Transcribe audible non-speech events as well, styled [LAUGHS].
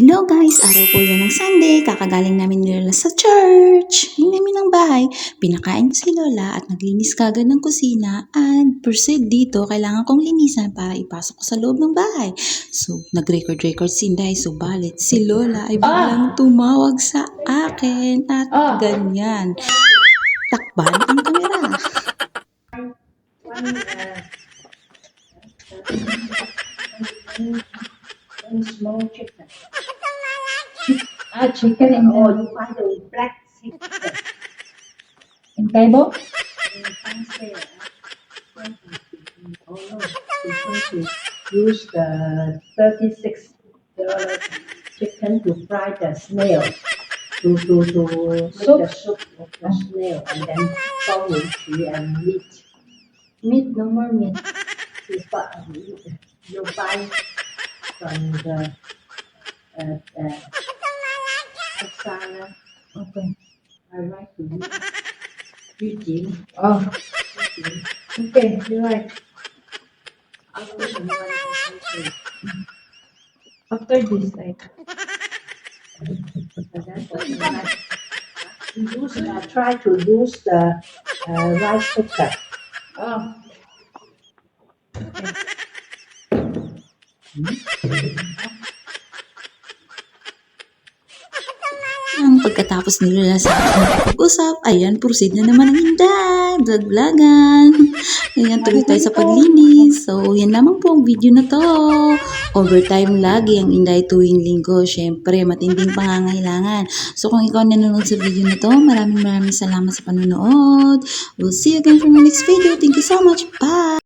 Hello guys! Araw po yan ng Sunday. Kakagaling namin ni Lola sa church. Yung namin ng bahay. Pinakain ko si Lola at naglinis kagad ng kusina. And proceed dito, kailangan kong linisan para ipasok ko sa loob ng bahay. So, nag-record-record si Inday. Subalit, si Lola ay biglang tumawag sa akin. At Ah. ganyan. Takban ang kamera. [LAUGHS] one small chicken. Ah, chicken Or the you find the black chicken in table. Oh use the thirty-six chicken to fry the snail. To to to make the soup of the snail and then some with and meat. Meat, no more meat. You buy you buy from the uh, uh, Okay. I like Eugene. Oh, Eugene. okay, you're right. After the. After this, I And then for the rice, we use, uh, try to use the uh, rice cooker. oh. Ang pagkatapos ni Lola sa pag-usap, ayan, proceed na naman ang Inday. Vlog-vlogan. Ayan, tuloy tayo sa paglinis. So, yan naman po ang video na to. Overtime lagi ang Inday tuwing linggo. Siyempre, matinding pangangailangan. So, kung ikaw nanonood sa video na to, maraming maraming salamat sa panonood. We'll see you again for my next video. Thank you so much. Bye!